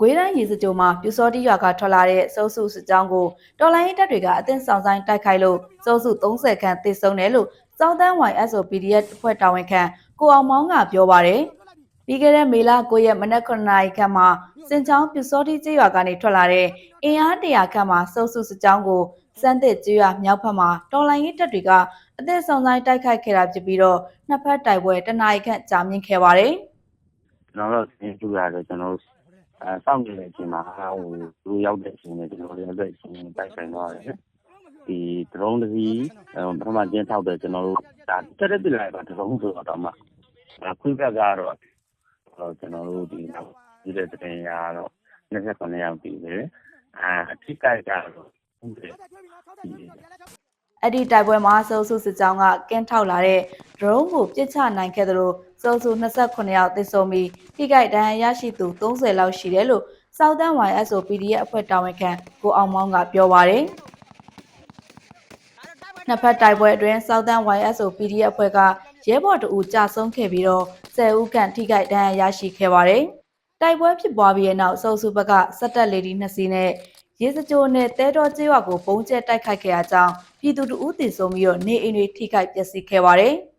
ကွေးတိုင်းရေစကြိုမှာပြူစောတိရွာကထွက်လာတဲ့စုပ်စုစစ်ကြောင်းကိုတော်လိုင်းရေးတပ်တွေကအသင်းဆောင်ဆိုင်တိုက်ခိုက်လို့စုပ်စု30ခန့်သေဆုံးတယ်လို့စောင်းတန်း YSO PDF အဖွဲ့တာဝန်ခံကိုအောင်မောင်းကပြောပါတယ်။ပြီးခဲ့တဲ့မေလ9ရက်မနက်9နာရီခန့်မှာစင်ချောင်းပြူစောတိကျေးရွာကနေထွက်လာတဲ့အင်အား100ခန့်မှာစုပ်စုစစ်ကြောင်းကိုစမ်းသစ်ကျေးရွာမြောက်ဘက်မှာတော်လိုင်းရေးတပ်တွေကအသင်းဆောင်ဆိုင်တိုက်ခိုက်ခဲ့တာဖြစ်ပြီးတော့နှစ်ဖက်တိုက်ပွဲတနအီခန့်ကြာမြင့်ခဲ့ပါတယ်။ကျွန်တော်တို့သင်ပြရတယ်ကျွန်တော်တို့ အဲစောင့်နေတဲ့အချိန်မှာဟိုလူရောက်တဲ့အချိန်နဲ့ကျွန်တော်တို့လည်းအချိန်တိုက်ဆိုင်သွားတယ်ဒီ drone တစ်စီးပထမကျင်းထောက်တယ်ကျွန်တော်တို့ဒါတက်တက်ပြလိုက်ပါ drone ဆိုတော့မှခွေးဘက်ကတော့ကျွန်တော်တို့ဒီနောက်ဒီတဲ့တင်ရတော့29ရောက်ပြီလေအာအထိကိုက်ကတော့ဟုတ်တယ်အဲ့ဒီတိုက်ပွဲမှာစုပ်စုစစ်ကြောင်းကကင်းထောက်လာတဲ့ drone ကိုပစ်ချနိုင်ခဲ့သလို စုပ်စု28ယောက်သေဆုံးပြီးထိခိုက်ဒဏ်ရာရရှိသူ30လောက်ရှိတယ်လို့ Southern YSO PDF အဖွဲ့တာဝန်ခံကိုအောင်မောင်းကပြောပါတယ်နှစ်ဖက်တိုက်ပွဲအတွင်း Southern YSO PDF အဖွဲ့ကရဲဘော်တအူကြာဆုံးခဲ့ပြီးတော့10ဦးခန့်ထိခိုက်ဒဏ်ရာရရှိခဲ့ပါတယ်တိုက်ပွဲဖြစ်ပွားပြီးတဲ့နောက်စုပ်စုဘက်ကစက်တက်လေဒီ2စီးနဲ့ရေစကြိုနဲ့တဲတော်ကျေးရွာကိုပုံကျဲတိုက်ခိုက်ခဲ့ရကြောင်းပြည်သူတအူးတည်ဆုံးပြီးတော့နေအိမ်တွေထိခိုက်ပျက်စီးခဲ့ပါတယ်။